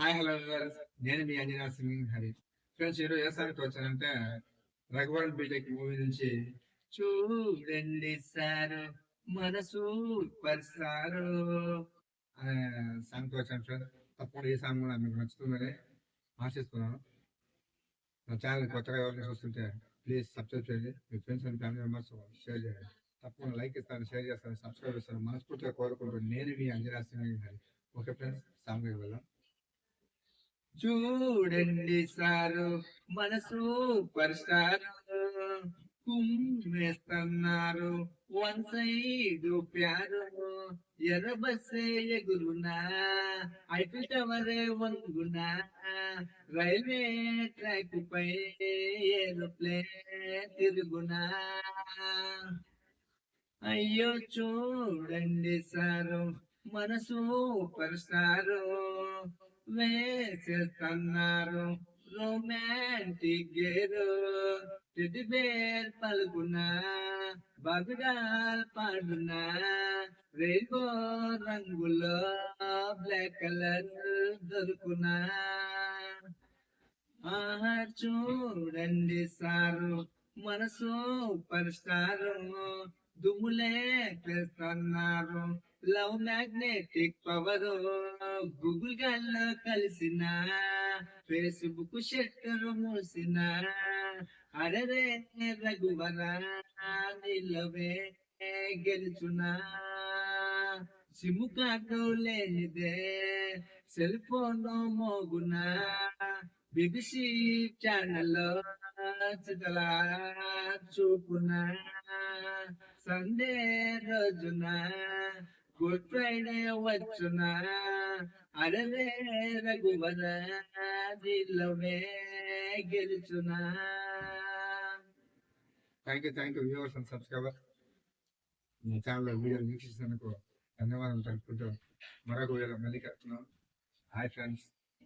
Hi hello నేను మీ Anjana Singh Hari friends ఈరోజు ఏ సాంగ్కి వచ్చానంటే రఘువరన్ బీటెక్ మూవీ నుంచి చూడండి సారు మన సూపర్ సారు సాంగ్ సాంగ్కి వచ్చాను ఫ్రెండ్స్. తప్పకుండా ఈ సాంగ్ కూడా మీకు నచ్చుతుందని ఆశిస్తున్నాను. నా ఛానల్ కొత్తగా ఎవరిని చూస్తుంటే ప్లీజ్ సబ్స్క్రైబ్ చేయండి. మీ friends and family members share చేయండి. తప్పకుండా లైక్ ఇస్తాను షేర్ చేస్తాను సబ్స్క్రైబ్ చేస్తాను మనస్ఫూర్తిగా కోరుకుంటూ నేను మీ Anjana Singh Hari okay friends song వెళ్ళాం చూడండి సారు మన సూపర్ స్టార్ కుమ్మేస్తున్నారు వన్ సైడ్ ప్యారు. ఎర్ర బస్సే ఎగురునా ఐఫిల్ టవరే వంగునా. రైల్వే ట్రాక్ పై ఏరోప్లేన్ తిరుగునా. అయ్యో చూడండి సారు మన సూపర్ స్టారు వేసేస్తున్నారు. Romantic gear. టెడ్డి బేర్ పలుకున్నా బబిడాల్ పాడునా రెయిన్బో రంగులో బ్లాక్ కలర్ దొరుకునా ఆహా చూడండి సారు మనసు సూపర్ దుమ్ములే పెడుతున్నారు లవ్ మ్యాగ్నెటిక్ పవర్ గూగుల్ గల్లో కలిసిన ఫేస్బుక్ షట్టర్ మూసిన. అరరే రఘువర నిలవే గెలుచునా? సిమ్ కార్డు లేనిదే సెల్ ఫోన్ మోగునా? బిబిసి ఛానల్లో చితలా చూపునా? సండే రోజున? Good Friday వచ్చున అరవే రఘువర దిల్లవే గెలుచున thank you thank you viewers and subscriber me channel video వీక్షిస్తున్నందుకు ధన్యవాదాలు తెలుపుకుంటూ మరొక వీడియో మళ్ళీ కలుస్తున్నాం హాయ్ ఫ్రెండ్స్